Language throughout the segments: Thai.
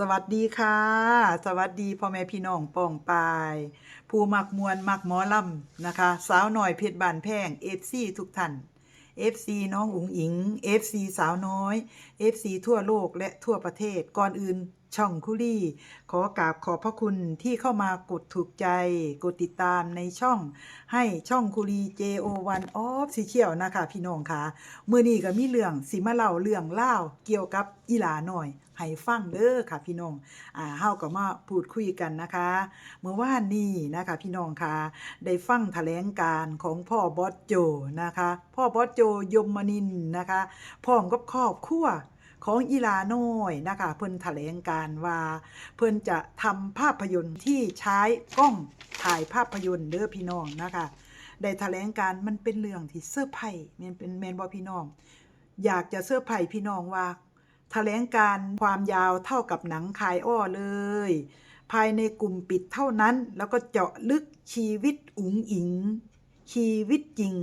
สวัสดีค่ะ สวัสดีพ่อแม่พี่น้องป้องปาย ผู้มักมวลมักหมอลำนะคะ สาวหน่อยเพชรบานแพงเอฟซีทุกท่าน FC น้องอุ๋งอิงเอฟซีสาวน้อยเอฟซีทั่วโลกและทั่วประเทศก่อนอื่น ช่องคุรี่ ขอกราบขอบพระคุณที่เข้ามากดถูกใจ กดติดตามในช่องให้ช่องคุรี JO1 of สีเขียวนะคะ พี่น้องค่ะมื่อนี้ก็มีเรื่องสิมาเล่าเรื่องเล่าเกี่ยวกับอีหลาหน่อยให้ฟังเด้อค่ะพี่น้อง อ่าเฮาก็มาพูดคุยกันนะคะ เมื่อวานนี้นะคะพี่น้องค่ะ ได้ฟังแถลงการของพ่อบอสโจนะคะ พ่อบอสโจยมมนินนะคะ พร้อมกับครอบครัว ของอีลาน้อยนะคะเพิ่นแถลงการว่าเพิ่นจะทำภาพยนตร์ที่ใช้กล้องถ่ายภาพยนตร์เด้อพี่น้องนะคะได้แถลงการมันเป็นเรื่องที่เซอร์ไพรส์ม่นเป็นแมนบอพี่น้อง อยากจะเซอร์ไพรส์พี่น้องว่า แถลงการความยาวเท่ากับหนังคายอ้อเลย ภายในกลุ่มปิดเท่านั้น แล้วก็เจาะลึกชีวิตอุ๋งอิงชีวิตจริง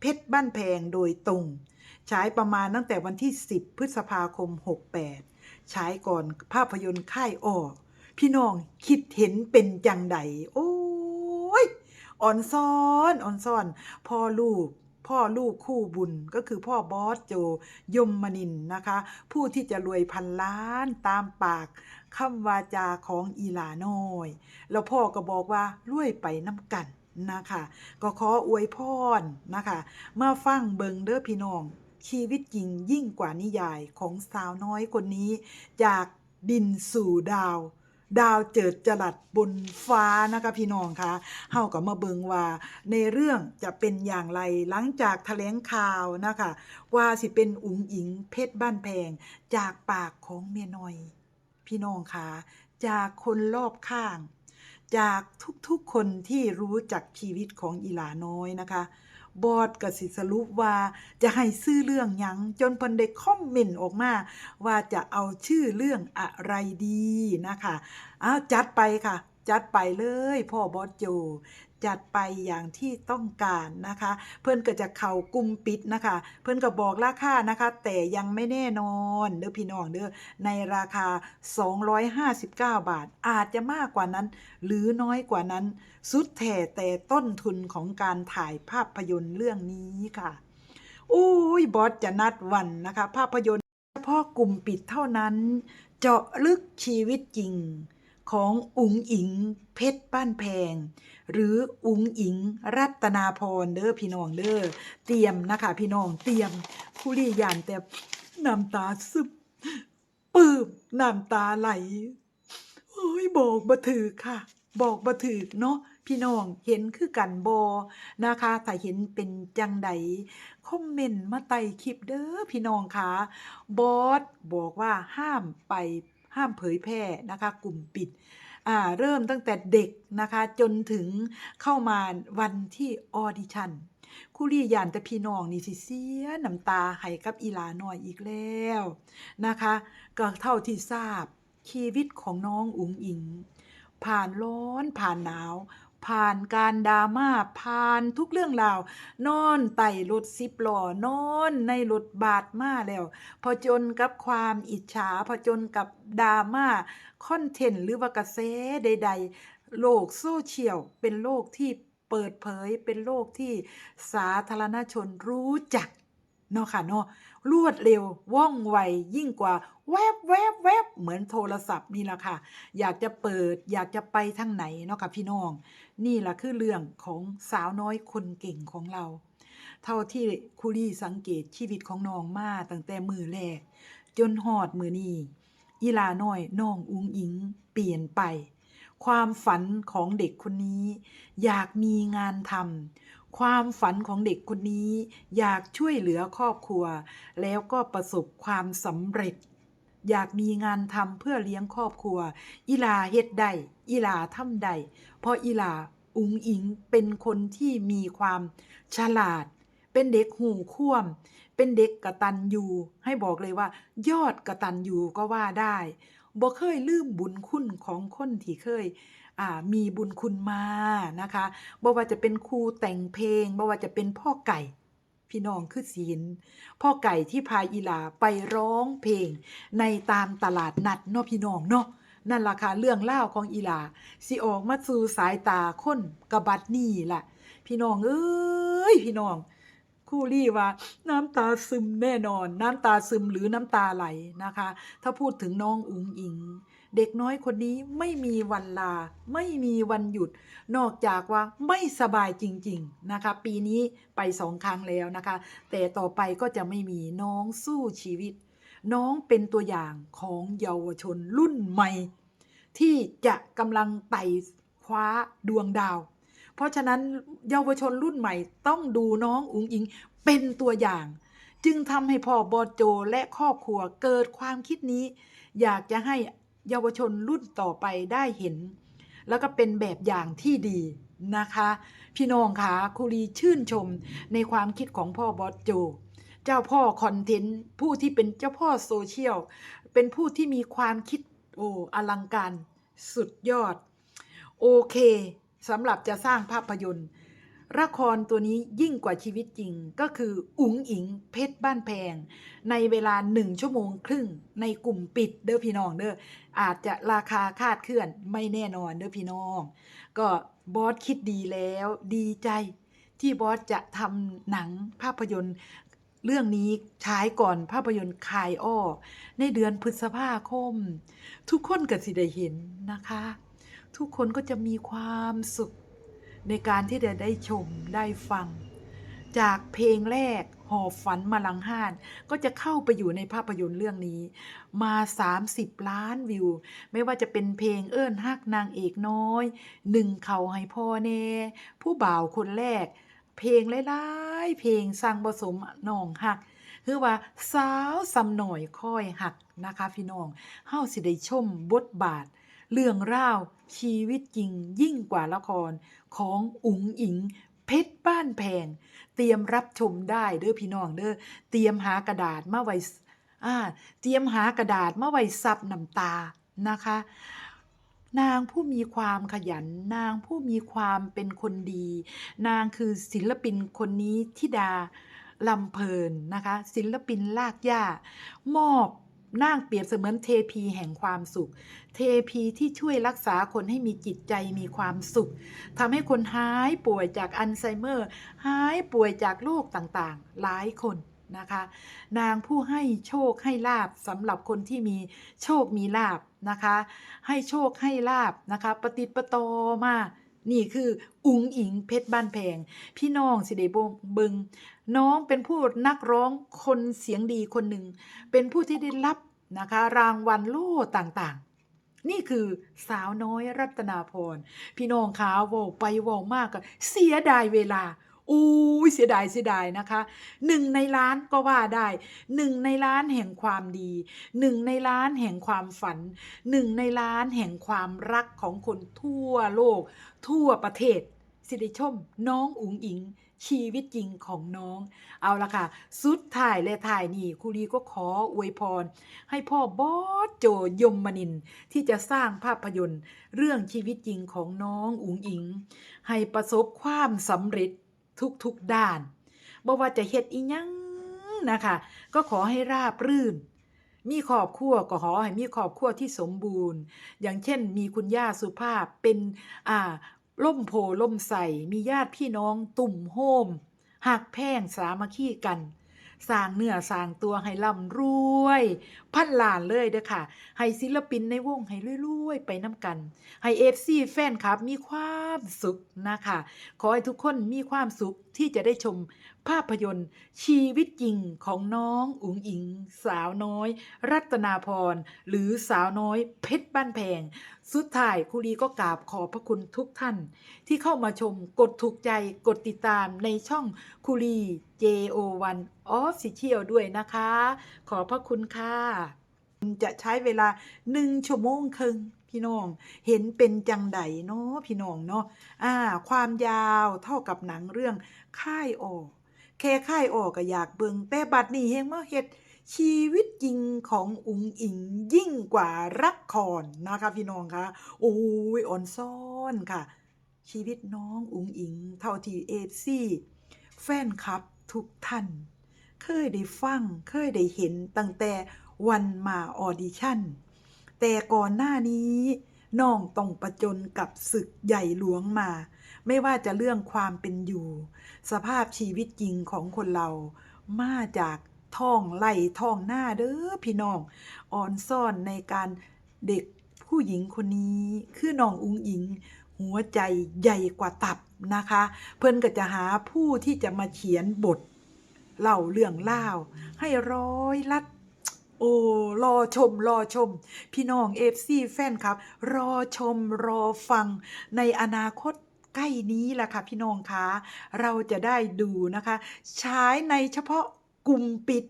เพชรบ้านแพงโดยตรง ฉายประมาณตั้งแต่วันที่ 10 พฤษภาคม 68ฉายก่อนภาพยนตร์ค่ายอ้อพี่น้องคิดเห็นเป็นจังใด โอ้ยอ่อนซ้อนอ่อนซ้อน พ่อลูกพ่อลูกคู่บุญก็คือพ่อบอสโจยมมนินนะคะ ผู้ที่จะรวยพันล้านตามปากคำวาจาของอีหลาน้อย แล้วพ่อก็บอกว่ารวยไปน้ำกันนะคะ ก็ขออวยพรนะคะ มาฟังเบิงเด้อพี่น้อง ชีวิตจริงยิ่งกว่านิยายของสาวน้อยคนนี้ จากดินสู่ดาว ดาวเจิดจรัสบนฟ้านะคะพี่น้องคะเฮาก็มาเบิงว่า ในเรื่องจะเป็นอย่างไรหลังจากแถลงข่าวนะคะ ว่าสิเป็นอุ๋งอิงเพชรบ้านแพง จากปากของเมียน้อย พี่น้องคะจากคนรอบข้าง จากทุกๆคนที่รู้จักชีวิตของอีหลาน้อยนะคะ บอดก็สิสรุปว่าจะให้ซื้อเรื่องหยังจนเพิ่นได้คอมเมนต์ออกมา ว่าจะเอาชื่อเรื่องอะไรดีนะคะอ้าวจัดไปค่ะ จัดไปเลยพ่อบอสโจ จัดไปอย่างที่ต้องการนะคะ เพื่อนก็จะเข่ากลุ่มปิดนะคะ เพื่อนก็บอกราคานะคะ แต่ยังไม่แน่นอนเด้อพี่น้องเด้อในราคา 259 บาท อาจจะมากกว่านั้น หรือน้อยกว่านั้น สุดแท้แต่ต้นทุนของการถ่ายภาพยนตร์เรื่องนี้ค่ะอุ้ยบอสจะนัดวันนะคะ ภาพยนตร์เฉพาะกลุ่มปิดเท่านั้น เจาะลึกชีวิตจริง ของอุ๋งอิงเพชรบ้านแพง หรืออุ๋งอิงรัตนาพรเด้อพี่น้องเด้อเตรียมนะคะพี่น้องเตรียมผู้รียานแต่น้ำตาซึบปื้มน้ำตาไหลโอ้ยบอกบ่ถือค่ะ บอกบ่ถือเนาะพี่น้องเห็นคือกันบอนะคะถ้าเห็นเป็นจังใดคอมเมนต์มาใต้คลิปเด้อพี่น้องค่ะบอสบอกว่าห้ามไป ห้ามเผยแพร่นะคะ กลุ่มปิดเริ่มตั้งแต่เด็กนะคะจนถึงเข้ามาวันที่ออดิชั่นคุรี่ยานแต่พี่น้องนี่สิเสียน้ำตาให้กับอีลาน่อยอีกแล้วนะคะ ก็เท่าที่ทราบชีวิตของน้องอุ๋งอิง ผ่านร้อนผ่านหนาว ผ่านการดราม่าผ่านทุกเรื่องราวนอนไต่รถสิบล้อนอนในรถบาดมาแล้ว พอจนกับความอิจฉาพอจนกับดราม่าคอนเทนต์หรือว่ากระแสใด ๆ โลกโซเชียลเป็นโลกที่เปิดเผยเป็นโลกที่สาธารณชนรู้จักเนาะค่ะเนาะ รวดเร็วว่องไวยิ่งกว่า แวบแวบแวบเหมือนโทรศัพท์นี่แหละค่ะ อยากจะเปิดอยากจะไปทางไหนเนาะค่ะพี่น้อง นี่แหละคือเรื่องของสาวน้อยคนเก่งของเรา เท่าที่คุรี่สังเกตชีวิตของน้องมาตั้งแต่มือแรก จนหอดมือนี้อีลาน้อยน้องอุ้งอิง เปลี่ยนไป ความฝันของเด็กคนนี้ อยากมีงานทำ ความฝันของเด็กคนนี้อยากช่วยเหลือครอบครัว แล้วก็ประสบความสำเร็จ อยากมีงานทำเพื่อเลี้ยงครอบครัว อีลาเฮ็ดได้อีลาทำได้เพราะอีลาอุงอิงเป็นคนที่มีความฉลาด เป็นเด็กหูข่วม เป็นเด็กกระตันยูให้บอกเลยว่า ยอดกระตันยูก็ว่าได้บ่เคยลืมบุญคุณของคนที่เคย มีบุญคุณมานะคะบ่ว่าจะเป็นครูแต่งเพลงบ่ว่าจะเป็นพ่อไก่ พี่น้องคือศีลพ่อไก่ที่พาอีหลาไปร้องเพลง ในตามตลาดนัดเนาะพี่น้องเนาะนั่นล่ะค่ะเรื่องเล่าของอีหลาสิออกมาสู่สายตาคนกระบัดนี่ล่ะ พี่น้องเอ้ยพี่น้องครู่ลี่ว่าน้ำตาซึมแน่นอน น้ำตาซึมหรือน้ำตาไหลนะคะ ถ้าพูดถึงน้องอุ๋งอิง เด็กน้อยคนนี้ไม่มีวันลา ไม่มีวันหยุด นอกจากว่าไม่สบายจริง ๆ นะคะ ปีนี้ไปสองครั้งแล้วนะคะ แต่ต่อไปก็จะไม่มีน้องสู้ชีวิต น้องเป็นตัวอย่างของเยาวชนรุ่นใหม่ ที่จะกำลังไต่คว้าดวงดาว เพราะฉะนั้นเยาวชนรุ่นใหม่ต้องดูน้องอุ๋งอิงเป็นตัวอย่างจึงทำให้พ่อบอโจและครอบครัวเกิดความคิดนี้ อยากจะให้ เยาวชนรุ่นต่อไปได้เห็น แล้วก็เป็นแบบอย่างที่ดีนะคะ พี่น้องคะคุรีชื่นชมในความคิดของพ่อบอสโจ เจ้าพ่อคอนเทนต์ผู้ที่เป็นเจ้าพ่อโซเชียล เป็นผู้ที่มีความคิดโอ้อลังการสุดยอด โอเคสำหรับจะสร้างภาพยนตร์ ละครตัวนี้ยิ่งกว่าชีวิตจริงก็คืออุ๋งอิงเพชรบ้านแพง ในเวลาหนึ่งชั่วโมงครึ่ง ในกลุ่มปิดเด้อพี่น้องเด้ออาจจะราคาคาดเคลื่อนไม่แน่นอนเด้อพี่น้อง ก็บอสคิดดีแล้วดีใจ ที่บอสจะทำหนังภาพยนตร์ เรื่องนี้ฉายก่อนภาพยนตร์คายอ้อในเดือนพฤษภาคม ทุกคนก็สิได้เห็นนะคะ ทุกคนก็จะมีความสุข ในการที่จะได้ชมได้ฟัง จากเพลงแรกหอบฝันมาลังห้าน ก็จะเข้าไปอยู่ในภาพยนตร์เรื่องนี้ มา 30 ล้านวิว ไม่ว่าจะเป็นเพลงเอิ้นฮักนางเอกน้อย หนึ่งเขาให้พ่อแน่ ผู้บ่าวคนแรก เพลงหลายๆเพลงสร้างผสมน้องหักคือว่าสาวสำหน่อยค่อยหักนะคะพี่น้องเฮาสิได้ชมบทบาท เรื่องราวชีวิตจริงยิ่งกว่าละครของอุ๋งอิงเพชรบ้านแพง เตรียมรับชมได้เด้อพี่น้องเด้อเตรียมหากระดาษมาไว้อ่าเตรียมหากระดาษมาไว้ซับน้ำตานะคะ นางผู้มีความขยัน นางผู้มีความเป็นคนดี นางคือศิลปินคนนี้ทิดาลำเพลินนะคะ ศิลปินลากย่ามอบ นางเปรียบเสมือนเทพีแห่งความสุข เทพีที่ช่วยรักษาคนให้มีจิตใจมีความสุขทำให้คนหายป่วยจากอัลไซเมอร์ หายป่วยจากโรคต่างๆ หลายคนนะคะ นางผู้ให้โชคให้ลาบสำหรับคนที่มีโชคมีลาบนะคะ ให้โชคให้ลาบนะคะปฏิประตมา นี่คืออุงอิงเพชรบ้านแพง พี่น้องสิเดบงเบิงน้องเป็นผู้นักร้องคนเสียงดีคนหนึ่ง เป็นผู้ที่ได้รับนะคะ รางวัลโล่ต่างๆ นี่คือสาวน้อยรัตนาพร พี่น้องขาเวาไปโวามากก็เสียดายเวลา อู้ยเสียดายเสียดายนะคะหนึ่งในล้านก็ว่าได้หนึ่งในล้านแห่งความดีหนึ่งในล้านแห่งความฝันหนึ่งในล้านแห่งความรักของคนทั่วโลก ทั่วประเทศ สิริชม น้องอุ๋งอิงชีวิตจริงของน้อง เอาละค่ะ สุดท้ายและถ่ายนี่ครูรีก็ขออวยพร ให้พ่อบอสโจยมมนิน ที่จะสร้างภาพยนตร์ เรื่องชีวิตจริงของน้องอุ๋งอิง ให้ประสบความสำเร็จ ทุกๆด้านบ่ว่าจะเฮ็ดอีหยังนะคะ ก็ขอให้ราบรื่น มีครอบครัวก็ขอให้มีครอบครัวที่สมบูรณ์ อย่างเช่น มีคุณย่าสุภาพเป็นอ่าล่มโพล่มใสมีญาติพี่น้องตุ่มโฮมหักแพ่งสามัคคีกันสร้างเนื้อสร้างตัวให้ร่ำรวยพันล้านเลยเด้อค่ะ ให้ศิลปินในวงให้รวยๆไปน้ำกัน ให้เอฟซีแฟนคลับมีความสุขนะคะ ขอให้ทุกคนมีความสุขที่จะได้ชมภาพยนตร์ ชีวิตจริงของน้องอุ๋งอิง สาวน้อย รัตนาพร หรือสาวน้อยเพชรบ้านแพง สุดท้ายครูรีก็กราบขอบพระคุณทุกท่าน ที่เข้ามาชมกดถูกใจกดติดตามในช่องคุรี JO1 Official ด้วยนะคะ ขอบพระคุณค่ะ จะใช้เวลาหนึ่งชั่วโมงครึ่งพี่น้อง เห็นเป็นจังใดเนาะพี่น้องเนาะอ่า ความยาวเท่ากับหนังเรื่องค่ายออกแค่ค่ายออกก็อยากเบิงแต่บัดนี้เฮงมาเฮ็ดชีวิตจริงของอุ๋งอิงยิ่งกว่ารักคอนนะคะพี่น้องคะโอ้ยอ่อนซ่อนค่ะ ชีวิตน้องอุ๋งอิง เท่าที่เอฟซีแฟนคลับทุกท่าน เคยได้ฟังเคยได้เห็นตั้งแต่ วันมาออดิชั่น แต่ก่อนหน้านี้น้องต้องประจนกับศึกใหญ่หลวงมา ไม่ว่าจะเรื่องความเป็นอยู่ สภาพชีวิตจริงของคนเรา มาจากท้องไล่ท้องหน้าเด้อพี่น้อง อ่อนซ่อนในการเด็กผู้หญิงคนนี้คือน้องอุ้งอิง หัวใจใหญ่กว่าตับนะคะ เพิ่นก็จะหาผู้ที่จะมาเขียนบทเล่าเรื่องเล่าให้ร้อยลัด โอ้รอชม รอชม พี่น้องเอฟซีแฟนครับ รอชมรอฟังในอนาคตใกล้นี้แหละค่ะ พี่น้องคะเราจะได้ดูนะคะ ใช้ในเฉพาะกลุ่มปิด